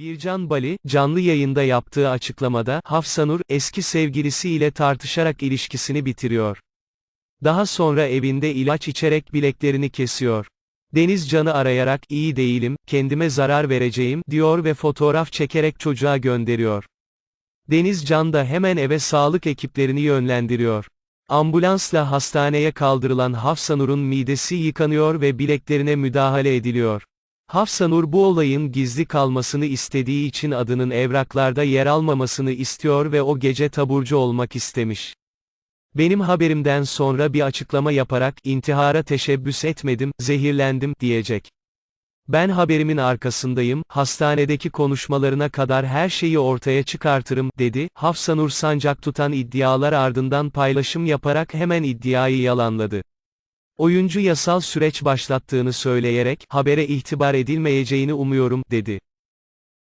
Bircan Bali, canlı yayında yaptığı açıklamada, Hafsanur, eski sevgilisiyle tartışarak ilişkisini bitiriyor. Daha sonra evinde ilaç içerek bileklerini kesiyor. Deniz Can'ı arayarak, iyi değilim, kendime zarar vereceğim, diyor ve fotoğraf çekerek çocuğa gönderiyor. Deniz Can da hemen eve sağlık ekiplerini yönlendiriyor. Ambulansla hastaneye kaldırılan Hafsanur'un midesi yıkanıyor ve bileklerine müdahale ediliyor. Hafsanur bu olayın gizli kalmasını istediği için adının evraklarda yer almamasını istiyor ve o gece taburcu olmak istemiş. Benim haberimden sonra bir açıklama yaparak intihara teşebbüs etmedim, zehirlendim diyecek. Ben haberimin arkasındayım, hastanedeki konuşmalarına kadar her şeyi ortaya çıkartırım, dedi. Hafsanur Sancak tutan iddialar ardından paylaşım yaparak hemen iddiayı yalanladı. Oyuncu yasal süreç başlattığını söyleyerek, habere itibar edilmeyeceğini umuyorum, dedi.